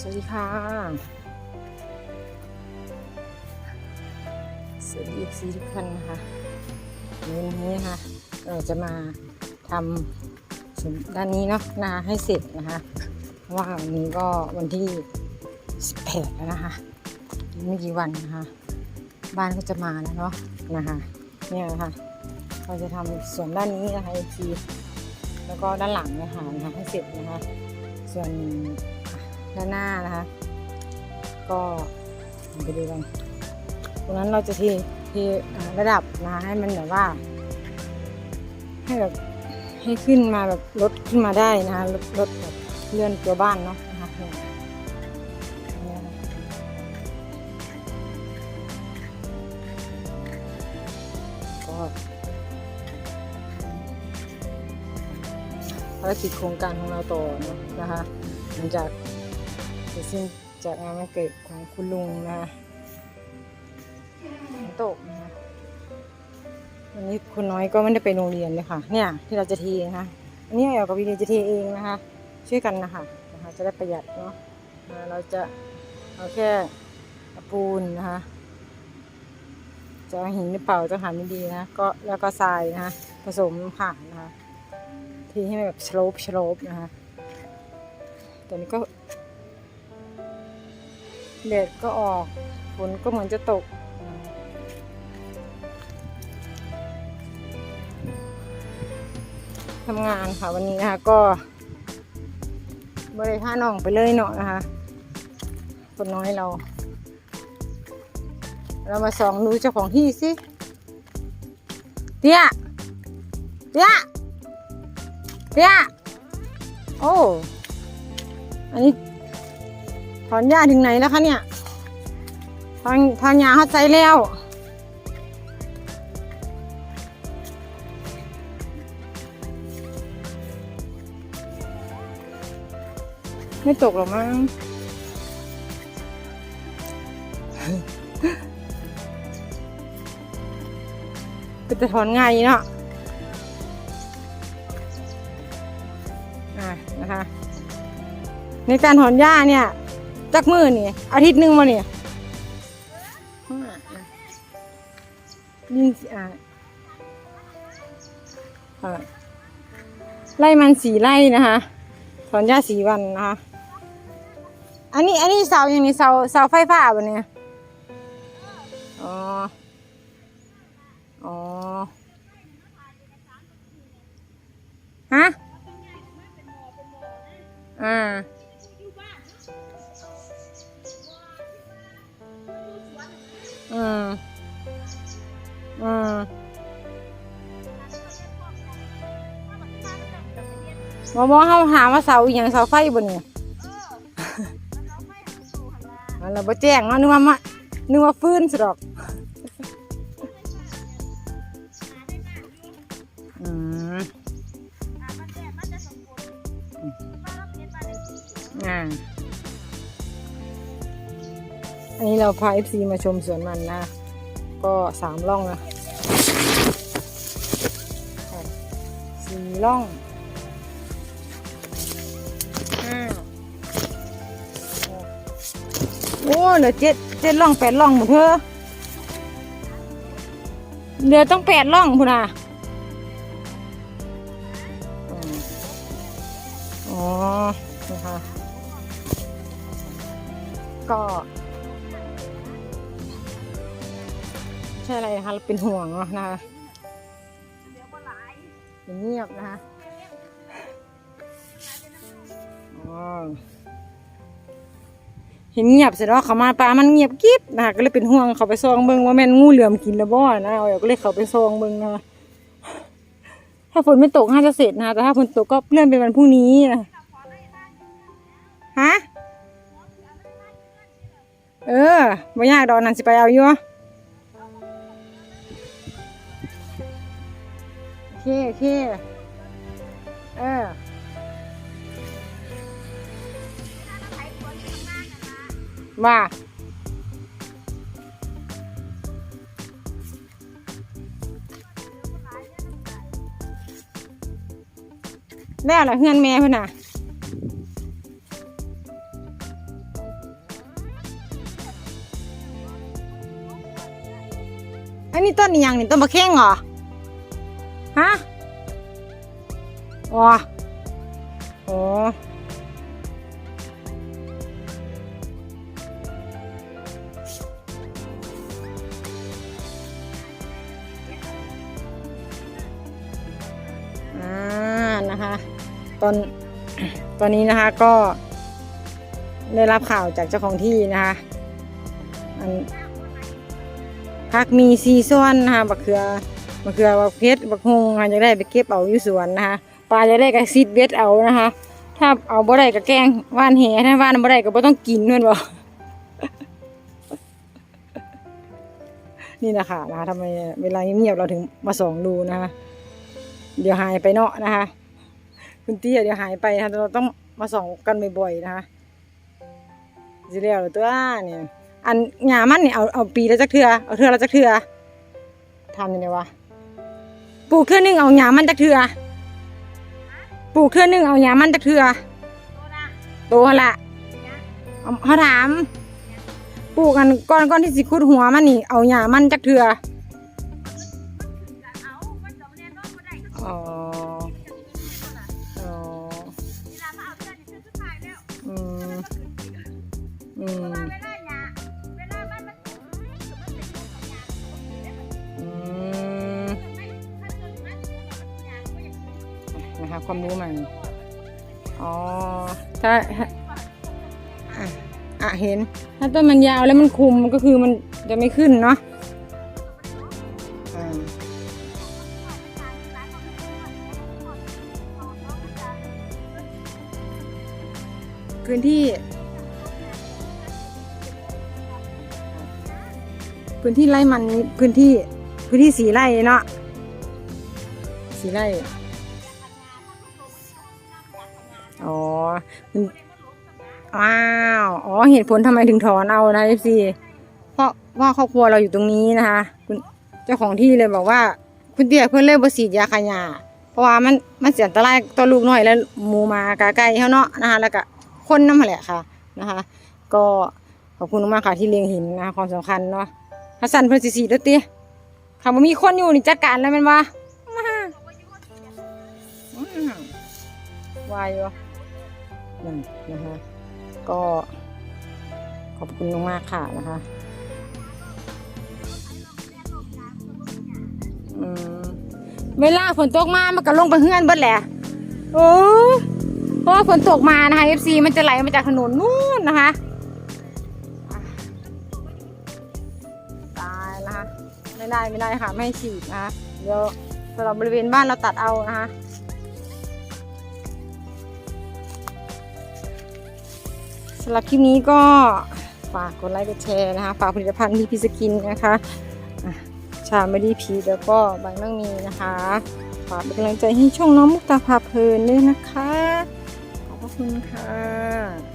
สวัสดีค่ะ สวัสดีซีทุกท่านนะคะวันนี้นะคะเราจะมาทำสวนด้านนี้เนาะนาให้เสร็จนะคะ เพราะว่าวันนี้ก็วันที่ 18 แล้วนะคะไม่กี่วันนะคะ บ้านก็จะมาแล้วเนาะนะคะเนี่ยนะคะเราจะทำส่วนด้านนี้นะคะอีกทีแล้วก็ด้านหลังเนะคะนะคะให้เสร็จนะคะ ส่วน ด้านหน้านะคะ ก็ไปดูกันตรงนั้นเราจะเทเทอ่าระดับนะคะให้มันแบบว่า ให้แบบให้ขึ้นมาแบบลดขึ้นมาได้นะคะลดลดแบบเลื่อนตัวบ้านเนาะนะคะก็ภารกิจโครงการของเราต่อนะคะหลังจาก เสร็จสิ้นจากงานวันเกิดของคุณลุงนะคะฝนตกนะคะวันนี้คุณน้อยก็ไม่ได้ไปโรงเรียนเลยค่ะ เนี่ยที่เราจะเทนะคะอันนี้เอ๋กับวีดีจะเทเองนะคะ ช่วยกันนะคะนะคะ จะได้ประหยัดเนาะเราจะเอาแค่ปูนนะคะจะเอาหินหรือเปล่าจะหาไม่ดีนะก็แล้วก็ทรายนะคะผสมผ่านนะคะเทีให้มันแบบสโลปสโลปนะคะตอนนี้ก็ แดดก็ออกฝนก็เหมือนจะตก ทำงานค่ะวันนี้นะคะก็บริท่าน้องไปเลยเนาะนะคะคนน้อยเรา เรามาส่องดูเจ้าของที่สิเตี้ยเตี้ยเตี้ยโอ้ อันนี้ ถอนหญ้าถึงไหนแล้วคะเนี่ยทางทางหญ้าเขาใส่แล้วไม่ตกหรอกมั้งก็จะถอนง่ายเนาะอะนะคะ ในการถอนหญ้าเนี่ย จักมือนี่อาทิตย์หนึ่งมาเนี่ยอะอะยิ่งอะอะไล่มันสี่ไล่นะคะถอนหญ้าสีวันนะคะอันนี้อันนี้เสาอย่างนี้เสาเสาไฟฟ้าบนเนี่ยอ๋ออ๋อฮะอ่า อืมอืมมอหมอเขาถามาเสาอหย่างเสาไฟบนเนี่ยอันเราบ่แจ้งเนาะนึกว่ามานึกว่าฟื้นสิดอกอืมอ่า อันนี้เราพาเอฟซีมาชมสวนมันนะ ก็สามร่องนะสี่ร่องห้าโอ้เหลือเจ็ดเจ็ดล่องแปดล่องหมดเธอเหลือต้องแปดล่องพุ่นอะอ๋อนะคะก็ ใช่อะไรนะคะเราเป็นห่วงเนาะนะคะเงียบนะคะอ๋อเห็นเงียบเสร็จแล้วเขามาปลามันเงียบกิ๊บนะคะก็เลยเป็นห่วงเขาไปซองเบิ่งว่าแม่นงูเหลือมกินแล้วบ่นะเอาก็เลยเขาไปซองเบิ่งนะคะถ้าฝนไม่ตกน่าจะเสร็จนะคะแต่ถ้าฝนตกก็เลื่อนเป็นวันพรุ่งนี้นะฮะเออบ่ยากดอกนั่นสิไปเอาอยู่ ว่าแล้วล่ะเฮือนแม่พ่นน่ะอันนี้ต้นยังนี่ต้นมะเข่งเหรอ ฮะ อ๋อ อ๋อ นะคะ ตอนตอนนี้นะคะก็ได้รับข่าวจากเจ้าของที่นะคะอันพักมีซีซ่อนนะคะบักเขือบักเขือบักเพชรบักฮงค่ะจะได้ไปเก็บเอาอยู่สวนนะคะปลาจะได้กับซีดเบ็ดเอานะคะ ถ้าเอาบ่ได้กับแกงว่านแหถ้าว่านบ่ได้ก็บ่ต้องกินเพื่นบอกนี่นะคะนะคะทำไมเวลาเงียบเราถึงมาส่องดูนะคะ เดี๋ยวหายไปเนาะนะคะ คุณเตี้ยเดี๋ยวหายไปนะคะเราต้องมาส่องกันบ่อยๆนะคะสิเรียกเลตัวนี่อันหยามันนี่เอาเอาปีละจักเทือเอาเทือละจักเทือทำยังไงวะปลูกเทือหนึงเอาหยามันจักเทือปลูกเทือหนึงเอาหยามันจักเทือโตละเขาถามปลูกกันก้อนก้อนที่สิคุดหัวมันนี่เอาหยามันจักเทืออ๋อ อืมอืมนะคะความรู้ใหม่อ๋อถ้าถ้าอะอะเห็น ถ้าต้นมันยาวแล้วมันคุมก็คือมันจะไม่ขึ้นเนาะอ่าพื้นที่ พื้นที่ไร่มันนี้พื้นที่พื้นที่สีไร่เนาะสีไร่อ๋อมันอ้าวอ๋อเหตุผลทำไมถึงถอนเอานะเอฟซีเพราะว่าครอบครัวเราอยู่ตรงนี้นะคะคุณเจ้าของที่เลยบอกว่า คุณเตี้ยเพื่อนเลิกบสีดยาขยะเพราะว่ามันมันเสียอันตรายต่อลูกน้อยแล้วหมูหมากาไก่เขาเนาะนะคะแล้วก็คนน้ำมันแหละค่ะนะคะ ก็ขอบคุณมากๆค่ะที่เล็งเห็นนะคะความสำคัญเนาะ ฮัสซันเพิ่นสิสีแล้วติค่ะบ่มีคนอยู่นี่จัดการแล้วแม่นบ่มาอืมวายอยู่นั่นนะคะ ก็ขอบคุณมากๆค่ะนะคะ อืมเวลาฝนตกมา มันก็ลงไปเฮือนเบิดแหละ โอ้เพราะว่าฝนตกมานะคะ FC มันจะไหลมาจากถนนนู่นนะคะ นะคะไม่ได้ไม่ได้ค่ะไม่ฉีดนะคะเดี๋ยวสำหรับบริเวณบ้านเราตัดเอานะคะสำหรับคลิปนี้ก็ฝากกดไลค์กดแชร์นะคะ ฝากผลิตภัณฑ์ที่พิสกินนะคะชาไม่ด้พีแล้วก็บางนั่งมีนะคะ ฝากเป็นกำลังใจให้ช่องน้องมุกตาพาเพลินด้วยนะคะ ขอบคุณค่ะ